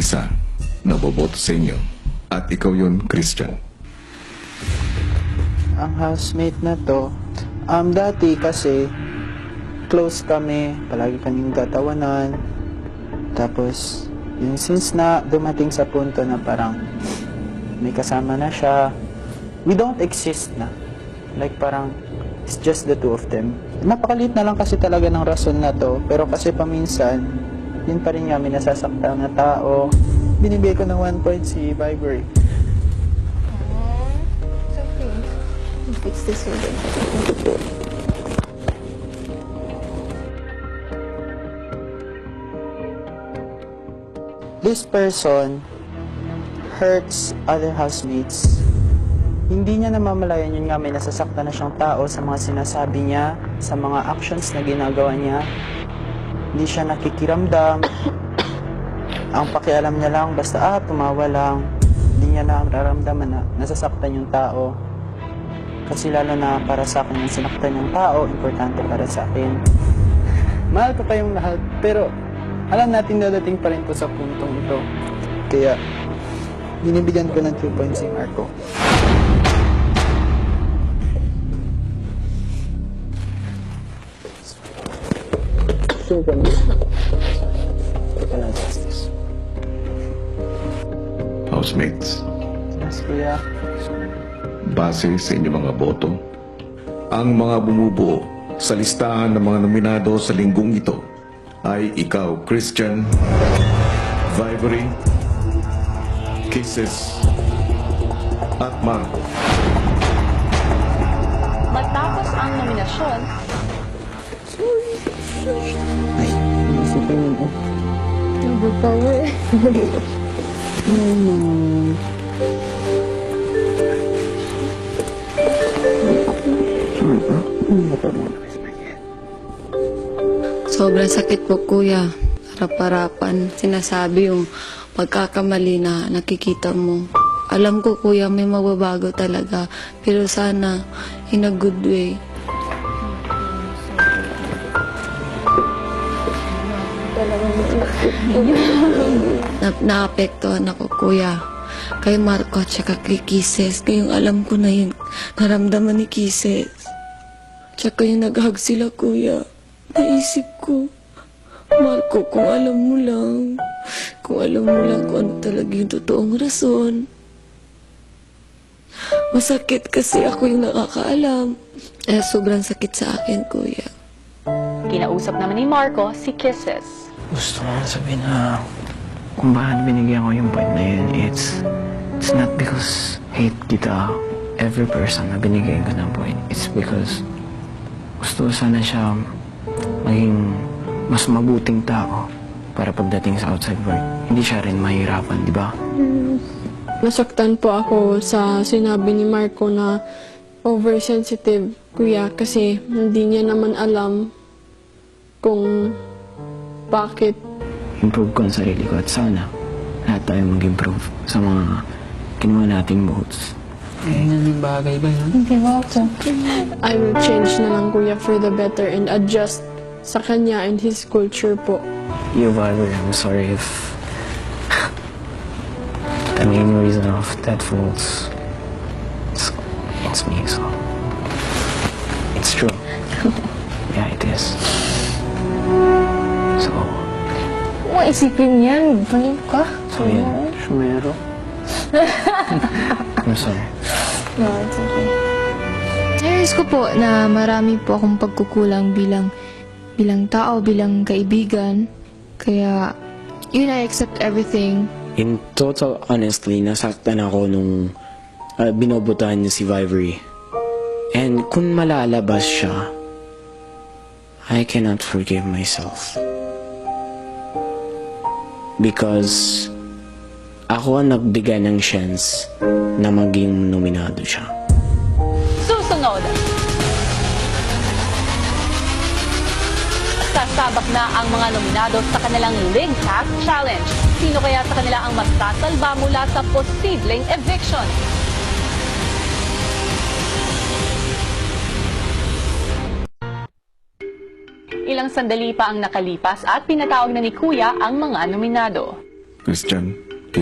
isa na boboto sa inyo at ikaw yun, Christian. Ang housemate na to, um, dati kasi, close kami, palagi kaming gatawanan. Tapos, yun, since na dumating sa punto na parang may kasama na siya, we don't exist na. Like parang, it's just the two of them. Napakaliit na lang kasi talaga ng rason na to, pero kasi paminsan, yun pa rin nga, may nasasaktan na tao. Binibigay ko ng one point si Viber. It's okay. Fix this one. this person hurts other housemates. Hindi niya namamalayan yun nga may nasasaktan na siyang tao sa mga sinasabi niya, sa mga actions na ginagawa niya. Hindi siya nakikiramdam. Ang pakialam niya lang, basta ah, tumawa lang. Hindi niya nararamdaman na nasasaktan yung tao. Kasi lalo na para sa akin yung sinaktan yung tao, importante para sa akin. Mahal ko kayong lahat, pero alam natin dadating pa rin po sa puntong ito. Kaya, binibigyan ko ng 2 points si Marco. Two points. Ito na justice. Housemates, Yes, kuya. base sa inyong mga boto, ang mga bumubuo sa listahan ng mga nominado sa linggong ito ay ikaw, Christian, Vibery, Kisses, at Marco. Matapos ang nominasyon, Ay, isipin mo. Overpower. Sobrang sakit po, kuya. Harap-harapan. Sinasabi yung pagkakamali na nakikita mo. Alam ko, kuya, may mababago talaga. Pero sana, in a good way. Na naapektuhan ako, kuya. Kay Marco at saka kay Kisses. Kayong alam ko na yun. Naramdaman ni Kisses. Tsaka yung nag-hug sila, kuya. Naisip ko, Marco, kung alam mo lang, kung alam mo lang kung ano talaga yung totoong rason. Masakit kasi ako yung nakakaalam. Eh, sobrang sakit sa akin, kuya. kinausap naman ni Marco si Kisses. Gusto ko sabihin na kung bakit binigyan ko yung point na yun, it's, it's not because hate kita every person na binigyan ko ng point. It's because gusto ko sana siya maging mas mabuting tao para pagdating sa outside world. Hindi siya rin mahirapan, di ba? Nasaktan po ako sa sinabi ni Marco na oversensitive, kuya, kasi hindi niya naman alam kung bakit Improve ko ang sarili ko at sana lahat tayo mag-improve sa mga ginawa nating votes. Ganyan yung bagay ba yun? I will change na lang, kuya, for the better and adjust sa kanya and his culture po. You, Viber, I'm sorry if the main reason of that faults it's, it's me, so it's true. Yeah, it is. Isipin yan. Baliw ka. so yan. Shumero. I'm sorry. No, it's okay. Nais ko po na marami po akong pagkukulang bilang bilang tao, bilang kaibigan. Kaya, yun, I accept everything. In total honestly, nasaktan ako nung uh, binobotahan niya si Vivery. And kung malalabas siya, I cannot forgive myself. Because ako ang nagbigay ng chance na maging nominado siya. Susunod, sasabak na ang mga nominado sa kanilang League Pass Challenge. Sino kaya sa kanila ang magsasalba mula sa posibleng eviction? Ilang sandali pa ang nakalipas at pinatawag na ni Kuya ang mga nominado. Christian,